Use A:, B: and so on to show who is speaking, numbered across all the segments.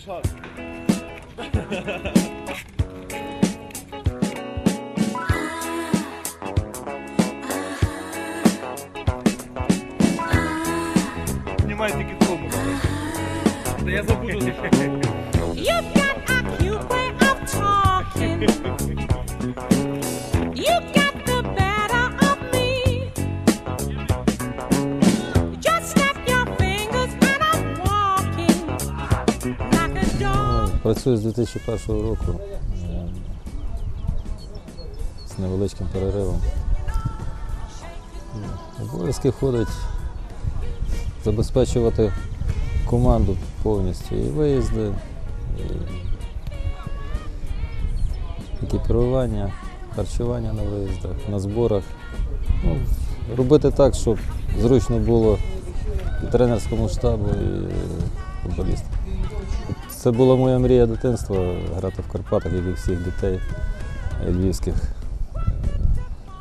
A: shot.
B: Працюю з 2001 року з невеличким переривом. Обов'язки входить забезпечувати команду повністю і виїзди, і екіпірування, харчування на виїздах, на зборах. Ну, робити так, щоб зручно було і тренерському штабу, і футболістам. Це була моя мрія дитинства грати в Карпатах, як і всіх дітей львівських.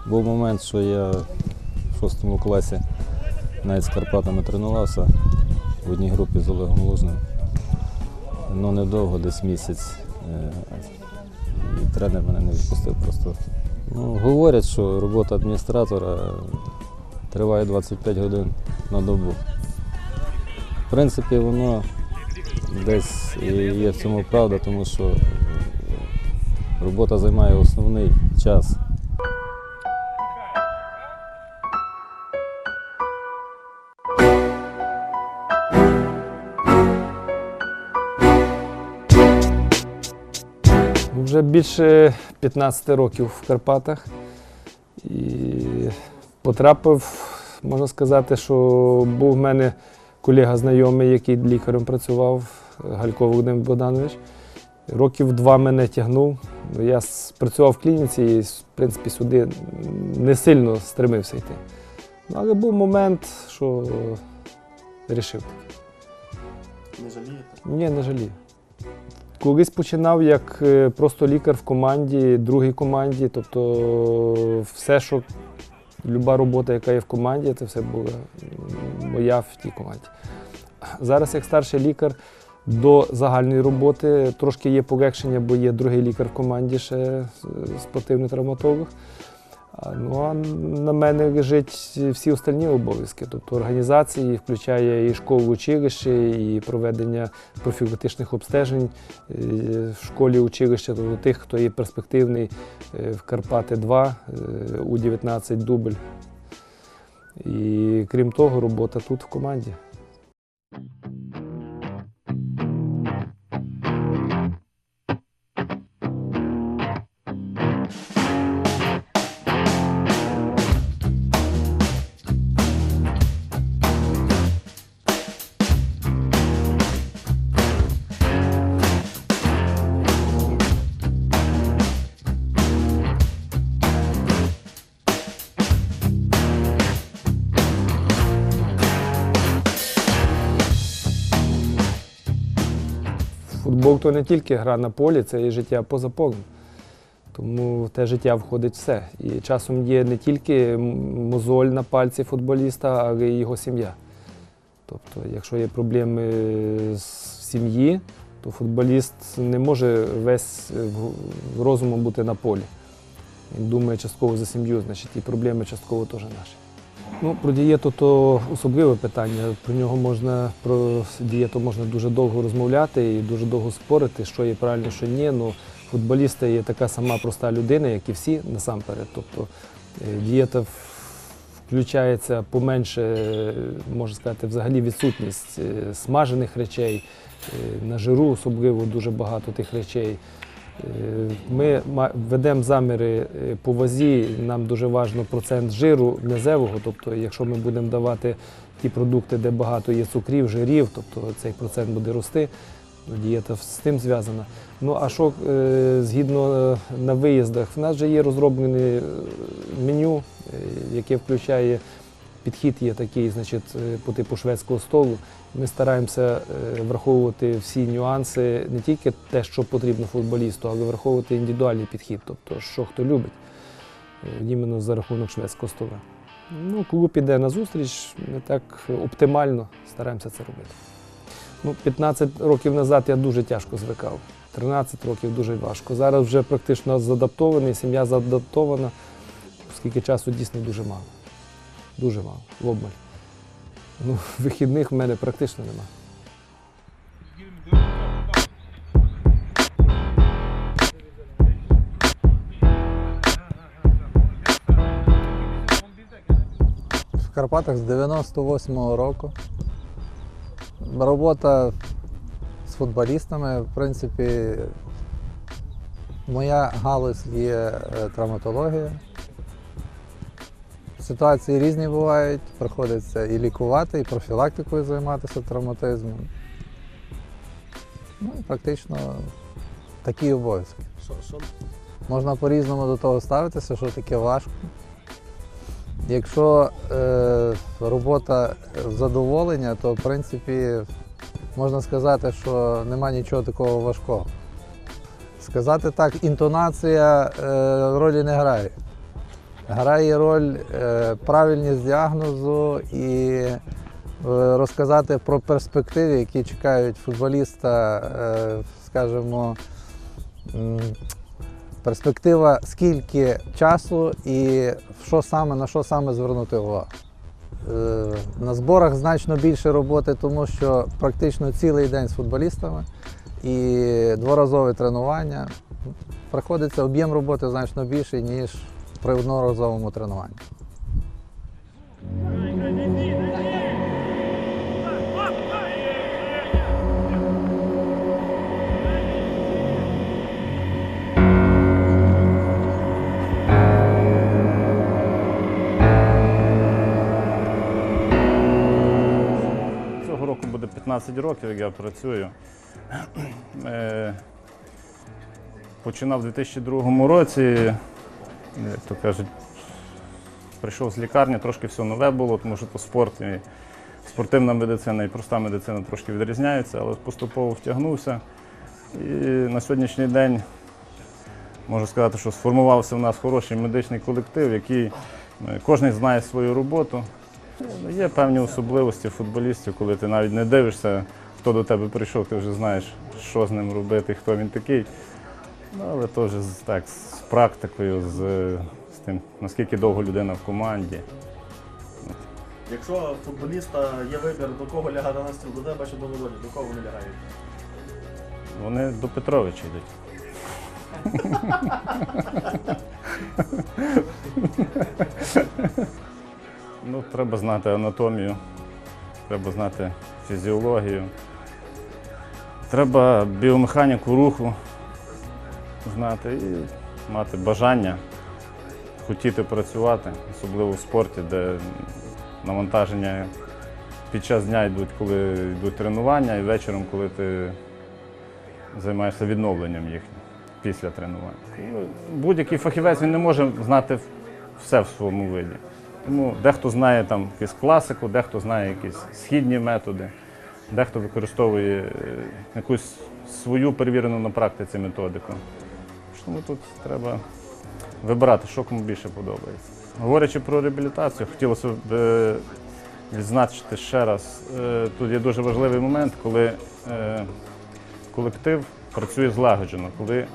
B: Був момент, що я в шостому класі навіть з Карпатами тренувався в одній групі з Олегом Лужним. Ну недовго, десь місяць. Е, І тренер мене не відпустив просто. Ну, говорять, що робота адміністратора триває 25 годин на добу. В принципі, воно десь є в цьому правда, тому що е, робота займає основний час.
C: Вже більше 15 років в Карпатах і потрапив, можна сказати, що був в мене колега знайомий, який лікарем працював, Галько Володимир Богданович. Років два мене тягнув. Я працював в клініці і, в принципі, сюди не сильно стремився йти. Ну, Але був момент, що вирішив.
D: Не жалієте?
C: Ні, не жалію. Колись починав як е, просто лікар в команді, другій команді. Тобто все, що люба робота, яка є в команді, це все була моя в тій команді. Зараз, як старший лікар, до загальної роботи трошки є полегшення, бо є другий лікар в команді, ще е, спортивний травматолог. Ну а на мене лежать всі остальні обов'язки, тобто організації, включає і школу училище, і проведення профілактичних обстежень е, в школі училища, тобто тих, хто є перспективний е, в Карпати 2, у 19 дубль. І крім того, робота тут в команді. Футбол то не тільки гра на полі, це і життя поза полем. Тому в те життя входить все. І часом є не тільки мозоль на пальці футболіста, але й його сім'я. Тобто, якщо є проблеми з сім'ї, то футболіст не може весь е, розумом бути на полі. Він думає частково за сім'ю, значить і проблеми частково теж наші. Ну, про дієту то особливе питання. Про нього можна, про дієту можна дуже довго розмовляти і дуже довго спорити, що є правильно, що ні. Ну, футболісти є така сама проста людина, як і всі насамперед. Тобто е, дієта включається поменше, можна сказати, взагалі відсутність е, смажених речей, е, на жиру особливо дуже багато тих речей. Е, Ми ведемо заміри е, по вазі, нам дуже важливо процент жиру м'язевого, тобто якщо ми будемо давати ті продукти, де багато є цукрів, жирів, тобто цей процент буде рости, дієта з тим зв'язана. Ну а що е, згідно на виїздах, в нас вже є розроблене меню, яке включає підхід є такий, значить, е, по типу шведського столу. Ми стараємося е, враховувати всі нюанси, не тільки те, що потрібно футболісту, але враховувати індивідуальний підхід, тобто що хто любить, е, іменно за рахунок шведського стола. Ну, клуб іде на зустріч, ми так оптимально стараємося це робити. Ну, 15 років назад я дуже тяжко звикав. 13 років дуже важко. Зараз вже практично задаптований, сім'я задаптована, оскільки часу дійсно дуже мало. Дуже мало, в обмаль. Ну, вихідних в мене практично нема.
E: в Карпатах з 98-го року. Робота з футболістами, в принципі, моя галузь є е, травматологія. Ситуації різні бувають, приходиться і лікувати, і профілактикою займатися травматизмом. Ну, і практично такі обов'язки. Можна по-різному до того ставитися, що таке важко. Якщо е, робота задоволення, то в принципі можна сказати, що нема нічого такого важкого. Сказати так, інтонація е, ролі не грає. Грає роль е, правильність діагнозу і е, розказати про перспективи, які чекають футболіста, е, скажімо, перспектива, скільки часу і що саме, на що саме звернути увагу. На зборах значно більше роботи, тому що практично цілий день з футболістами і дворазове тренування. Приходиться об'єм роботи значно більший, ніж при одноразовому тренуванні.
F: Цього року буде 15 років, як я працюю. Е, Починав у 2002 році, як то кажуть, прийшов з лікарні, трошки все нове було, тому що то спорт і спортивна медицина і проста медицина трошки відрізняються, але поступово втягнувся. І на сьогоднішній день можу сказати, що сформувався в нас хороший медичний колектив, який е, кожен знає свою роботу. Ну, Є певні особливості футболістів, коли ти навіть не дивишся, хто до тебе прийшов, ти вже знаєш, що з ним робити, хто він такий. Ну, але теж так, з практикою, з, з тим, наскільки довго людина в команді.
D: Якщо футболіста є вибір, до кого лягати на стіл, до тебе чи до Володі, до кого вони лягають?
F: Вони до Петровича йдуть. ну, треба знати анатомію, треба знати фізіологію, треба біомеханіку руху знати і мати бажання хотіти працювати, особливо в спорті, де навантаження під час дня йдуть, коли йдуть тренування, і вечором, коли ти займаєшся відновленням їхнім після тренувань. Ну, Будь-який фахівець він не може знати все в своєму виді. Тому дехто знає там якусь класику, дехто знає якісь східні методи, дехто використовує е, якусь свою перевірену на практиці методику. Тому тут треба вибирати, що кому більше подобається. Говорячи про реабілітацію, хотілося б е, відзначити ще раз. е, Тут є дуже важливий момент, коли е, колектив працює злагоджено. Коли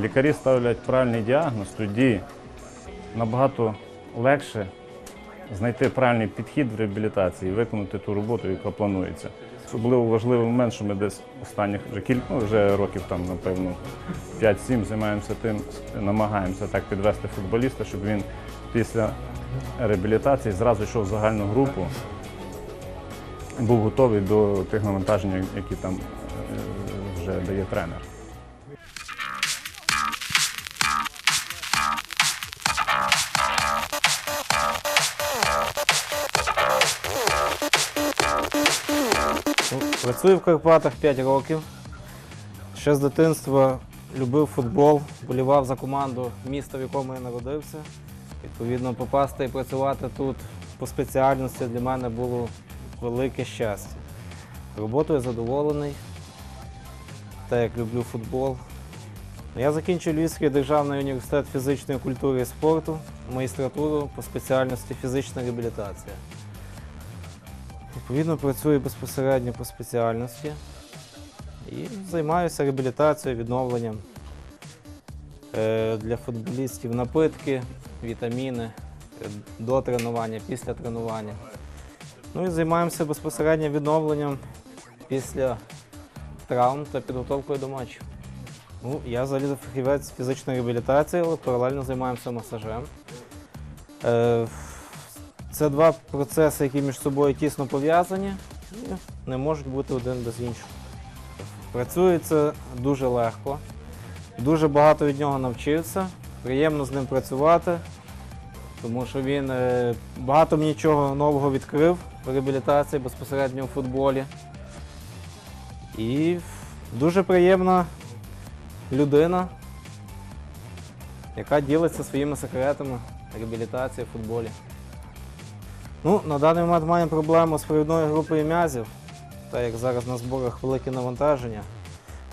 F: лікарі ставлять правильний діагноз, тоді набагато легше знайти правильний підхід в реабілітації і виконати ту роботу, яка планується. Особливо важливий момент, що ми десь останніх вже кілька ну, вже років, там, напевно, 5-7 займаємося тим, намагаємося так підвести футболіста, щоб він після реабілітації зразу йшов в загальну групу, був готовий до тих навантажень, які там е, вже дає тренер.
G: Працюю в Карпатах 5 років. Ще з дитинства любив футбол, болівав за команду міста, в якому я народився. Відповідно, попасти і працювати тут по спеціальності для мене було велике щастя. Роботою задоволений, так як люблю футбол. Я закінчив Львівський державний університет фізичної культури і спорту, магістратуру по спеціальності фізична реабілітація. Відповідно, працюю безпосередньо по спеціальності і займаюся реабілітацією, відновленням Е, для футболістів напитки, вітаміни е, до тренування, після тренування. Ну і займаємося безпосередньо відновленням після травм та підготовкою до матчу. Ну, я взагалі фахівець фізичної реабілітації, але паралельно займаємося масажем. Це два процеси, які між собою тісно пов'язані і не можуть бути один без іншого. Працюється дуже легко, дуже багато від нього навчився, приємно з ним працювати, тому що він е, багато мені чого нового відкрив в реабілітації безпосередньо у футболі. І дуже приємна людина, яка ділиться своїми секретами реабілітації в футболі. Ну, на даний момент маємо проблему з провідною групою м'язів, так як зараз на зборах велике навантаження,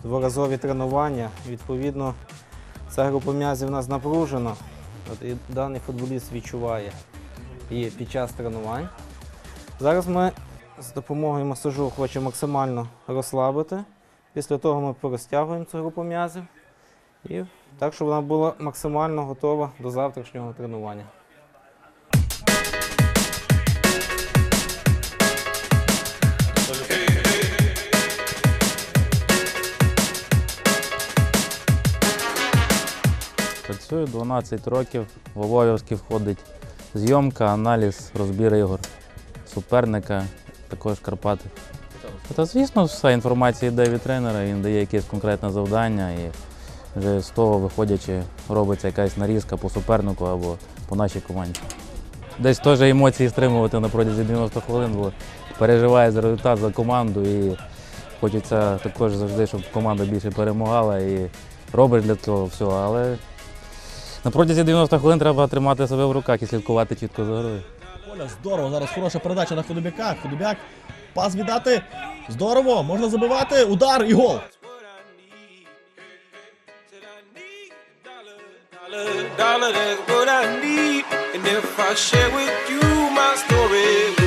G: дворазові тренування. Відповідно, ця група м'язів у нас напружена. От, і даний футболіст відчуває її під час тренувань. Зараз ми з допомогою масажу хочемо максимально розслабити. Після того ми порозтягуємо цю групу м'язів і так, щоб вона була максимально готова до завтрашнього тренування.
H: Працюю 12 років, в обов'язки входить зйомка, аналіз, розбір ігор суперника, також Карпати. Та, звісно, вся інформація йде від тренера, він дає якесь конкретне завдання і вже з того виходячи, робиться якась нарізка по супернику або по нашій команді. Десь теж емоції стримувати на протязі 90 хвилин, бо переживає за результат, за команду і хочеться також завжди, щоб команда більше перемагала і робиш для цього все. Але на протязі 90 хвилин треба тримати себе в руках і слідкувати чітко за грою.
D: Поля, здорово. Зараз хороша передача на Худобяка. Худобяк. Пас віддати. Здорово. Можна забивати. Удар і гол.
I: And if I share with you my story,